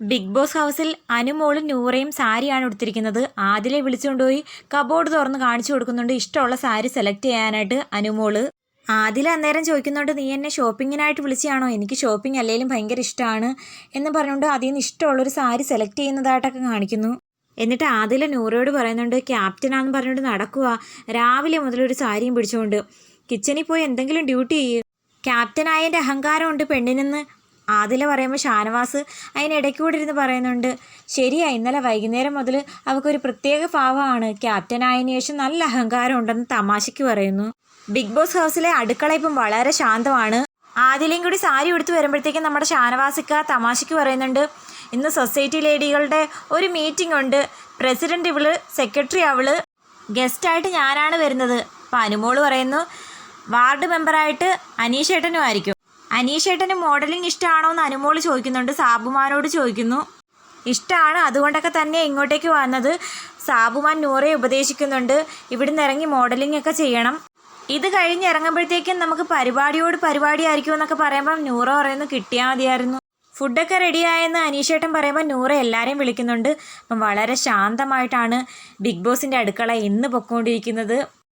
Big boss ഹൗസിൽ അനുമോളും നൂറയും സാരിയാണ് ഉടുത്തിരിക്കുന്നത്. ആദിലെ വിളിച്ചുകൊണ്ടുപോയി cupboard തുറന്ന് കാണിച്ചു കൊടുക്കുന്നുണ്ട്. ഇഷ്ടമുള്ള സാരി സെലക്ട് ചെയ്യാനായിട്ട് അനുമോൾ ആദില അന്നേരം ചോദിക്കുന്നുണ്ട് നീ എന്നെ ഷോപ്പിങ്ങിനായിട്ട് വിളിച്ചാണോ എനിക്ക് ഷോപ്പിംഗ് അല്ലെങ്കിലും ഭയങ്കര ഇഷ്ടമാണ് എന്ന് പറഞ്ഞുകൊണ്ട് അതിൽ നിന്ന് ഇഷ്ടമുള്ളൊരു സാരി സെലക്ട് ചെയ്യുന്നതായിട്ടൊക്കെ കാണിക്കുന്നു. എന്നിട്ട് ആദില നൂറയോട് പറയുന്നുണ്ട് ക്യാപ്റ്റനാന്ന് പറഞ്ഞുകൊണ്ട് നടക്കുക രാവിലെ മുതൽ ഒരു സാരിയും പിടിച്ചുകൊണ്ട്. കിച്ചണിൽ പോയി എന്തെങ്കിലും ഡ്യൂട്ടി ചെയ്യും. ക്യാപ്റ്റനായതിന്റെ അഹങ്കാരമുണ്ട് പെണ്ണിനെന്ന്. ആദില പറയുമ്പോൾ ഷാനവാസ് അതിനിടയ്ക്ക് കൂടി ഇരുന്ന് പറയുന്നുണ്ട് ശരിയാ ഇന്നലെ വൈകുന്നേരം മുതൽ അവൾക്കൊരു പ്രത്യേക ഭാവമാണ്. ക്യാപ്റ്റനായതിനു ശേഷം നല്ല അഹങ്കാരം ഉണ്ടെന്ന് തമാശയ്ക്ക് പറയുന്നു. ബിഗ് ബോസ് ഹൗസിലെ അടുക്കള ഇപ്പം വളരെ ശാന്തമാണ്. ആദിലയും കൂടി സാരി ഉടുത്ത് വരുമ്പോഴത്തേക്കും നമ്മുടെ ഷാനവാസിക്ക തമാശയ്ക്ക് പറയുന്നുണ്ട് ഇന്ന് സൊസൈറ്റി ലേഡികളുടെ ഒരു മീറ്റിംഗ് ഉണ്ട്. പ്രസിഡന്റ് ഇവൾ സെക്രട്ടറി അവൾ ഗസ്റ്റായിട്ട് ഞാനാണ് വരുന്നത്. അപ്പം അനുമോൾ പറയുന്നു വാർഡ് മെമ്പറായിട്ട് അനീഷേട്ടനും ആയിരിക്കും. അനീഷേട്ടന് മോഡലിംഗ് ഇഷ്ടമാണോ എന്ന് അനുമോൾ ചോദിക്കുന്നുണ്ട്. സാബുമാനോട് ചോദിക്കുന്നു. ഇഷ്ടമാണ്. അതുകൊണ്ടൊക്കെ തന്നെ ഇങ്ങോട്ടേക്ക് വന്നത് സാബുമാൻ നൂറെ ഉപദേശിക്കുന്നുണ്ട്. ഇവിടുന്ന് ഇറങ്ങി മോഡലിംഗ് ഒക്കെ ചെയ്യണം. ഇത് കഴിഞ്ഞ് ഇറങ്ങുമ്പോഴത്തേക്കും നമുക്ക് പരിപാടിയോട് പരിപാടി ആയിരിക്കും എന്നൊക്കെ പറയുമ്പം നൂറ പറയുന്നു കിട്ടിയാൽ മതിയായിരുന്നു. ഫുഡൊക്കെ റെഡിയായെന്ന് അനീഷേട്ടൻ പറയുമ്പോൾ നൂറ എല്ലാവരെയും വിളിക്കുന്നുണ്ട്. അപ്പം വളരെ ശാന്തമായിട്ടാണ് ബിഗ് ബോസിന്റെ അടുക്കള ഇന്ന് പൊക്കോണ്ടിരിക്കുന്നത്.